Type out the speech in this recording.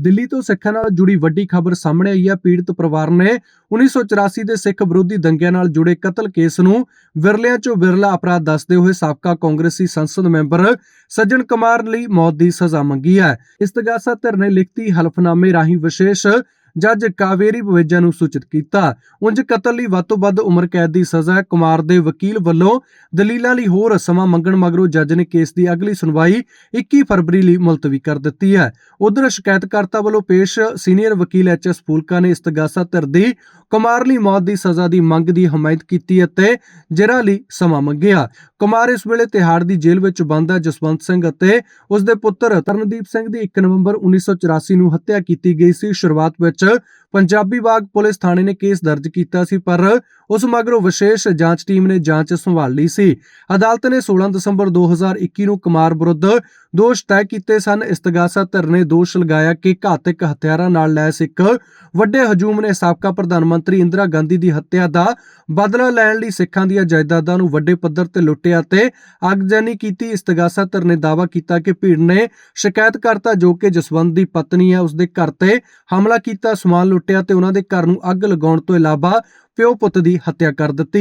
ਦਿੱਲੀ ਤੋਂ ਸਿੱਖਾਂ ਨਾਲ ਜੁੜੀ ਵੱਡੀ ਖਬਰ ਸਾਹਮਣੇ ਆਈ ਹੈ। ਪੀੜਤ ਪਰਿਵਾਰ ਨੇ 1984 ਦੇ ਸਿੱਖ ਵਿਰੋਧੀ ਦੰਗਿਆਂ ਨਾਲ ਜੁੜੇ ਕਤਲ ਕੇਸ ਨੂੰ ਵਿਰਲਿਆਂ ਚੋਂ ਵਿਰਲਾ ਅਪਰਾਧ ਦੱਸਦੇ ਹੋਏ ਸਾਬਕਾ ਕਾਂਗਰਸੀ ਸੰਸਦ ਮੈਂਬਰ ਸੱਜਣ ਕੁਮਾਰ ਲਈ ਮੌਤ ਦੀ ਸਜ਼ਾ ਮੰਗੀ ਹੈ। ਇਸਤਗਾਸਾ ਧਿਰ ਨੇ ਲਿਖਤੀ ਹਲਫਨਾਮੇ ਰਾਹੀਂ ਵਿਸ਼ੇਸ਼ ਜੱਜ ਕਾਵੇਰੀ ਬਵੇਜਾ ਨੂੰ ਸੂਚਿਤ ਕੀਤਾ। ਉਂਝ ਕਤਲ ਲਈ ਵੱਧ ਤੋਂ ਵੱਧ ਉਮਰ ਕੈਦ ਦੀ ਸਜ਼ਾ ਕੁਮਾਰ ਦੇ ਵਕੀਲ ਵੱਲੋਂ ਦਲੀਲਾਂ ਲਈ ਹੋਰ ਸਮਾਂ ਮੰਗਣ ਮਗਰੋਂ ਜੱਜ ਨੇ ਕੇਸ ਦੀ ਅਗਲੀ ਸੁਣਵਾਈ 21 ਫਰਵਰੀ ਲਈ ਮੁਲਤਵੀ ਕਰ ਦਿੱਤੀ ਹੈ। ਉਧਰ ਸ਼ਿਕਾਇਤਕਰਤਾ ਵੱਲੋਂ ਪੇਸ਼ ਸੀਨੀਅਰ ਵਕੀਲ ਐਚ ਐਸ ਫੂਲਕਾ ਨੇ ਇਸਤਗਾਸਾ ਧਿਰ ਦੀ ਕੁਮਾਰ ਲਈ ਮੌਤ ਦੀ ਸਜ਼ਾ ਦੀ ਮੰਗ ਦੀ ਹਮਾਇਤ ਕੀਤੀ ਅਤੇ ਜੇਰਾ ਲਈ ਸਮਾਂ ਮੰਗਿਆ। ਕੁਮਾਰ ਇਸ ਵੇਲੇ ਤਿਹਾੜ ਦੀ ਜੇਲ੍ਹ ਵਿੱਚ ਬੰਦ ਹੈ। ਜਸਵੰਤ ਸਿੰਘ ਅਤੇ ਉਸ ਦੇ ਪੁੱਤਰ ਤਰਨਦੀਪ ਸਿੰਘ ਦੀ 1 ਨਵੰਬਰ 1984 ਨੂੰ ਹੱਤਿਆ ਕੀਤੀ ਗਈ ਸੀ। ਸ਼ੁਰੂਆਤ ਵਿੱਚ ਪੰਜਾਬੀ ਬਾਗ ਪੁਲਿਸ ਥਾਣੇ ਨੇ ਕੇਸ ਦਰਜ ਕੀਤਾ ਸੀ, ਪਰ ਉਸ ਮਗਰੋਂ ਵਿਸ਼ੇਸ਼ ਜਾਂਚ ਟੀਮ ਨੇ ਜਾਂਚ ਸੰਭਾਲ ਲਈ ਸੀ। ਅਦਾਲਤ ਨੇ 16 ਦਸੰਬਰ 2021 ਨੂੰ ਕੁਮਾਰ ਵਿਰੁੱਧ ਦੋਸ਼ ਤੈਅ ਕੀਤੇ ਸਨ। ਇਸਤਗਾਸਾ ਧਿਰ ਨੇ ਦੋਸ਼ ਲਗਾਇਆ ਕਿ ਘਾਤਕ ਹਥਿਆਰਾਂ ਨਾਲ ਲੈਸ ਇੱਕ ਵੱਡੇ ਹਜੂਮ ਨੇ ਸਾਬਕਾ ਪ੍ਰਧਾਨ ਮੰਤਰੀ ਇੰਦਰਾ ਗਾਂਧੀ ਦੀ ਹੱਤਿਆ ਦਾ ਬਦਲਾ ਲੈਣ ਲਈ ਸਿੱਖਾਂ ਦੀਆਂ ਜਾਇਦਾਦਾਂ ਨੂੰ ਵੱਡੇ ਪੱਧਰ ਤੇ ਲੁੱਟਿਆ ਤੇ ਅਗਜਨੀ ਕੀਤੀ। ਇਸਤਗਾਸਾ ਧਿਰ ਨੇ ਦਾਅਵਾ ਕੀਤਾ ਕਿ ਭੀੜ ਨੇ ਸ਼ਿਕਾਇਤਕਰਤਾ ਜੋ ਕਿ ਜਸਵੰਤ ਦੀ ਪਤਨੀ ਹੈ ਉਸ ਦੇ ਘਰ ਤੇ ਹਮਲਾ ਕੀਤਾ। ਸਮਾਨ ਲੁੱਟ ਲੁੱਟਿਆ ਤੇ ਉਹਨਾਂ ਦੇ ਘਰ ਨੂੰ ਅੱਗ ਲਗਾਉਣ ਤੋਂ ਇਲਾਵਾ ਪਿਓ ਪੁੱਤ ਦੀ ਹੱਤਿਆ ਕਰ ਦਿੱਤੀ।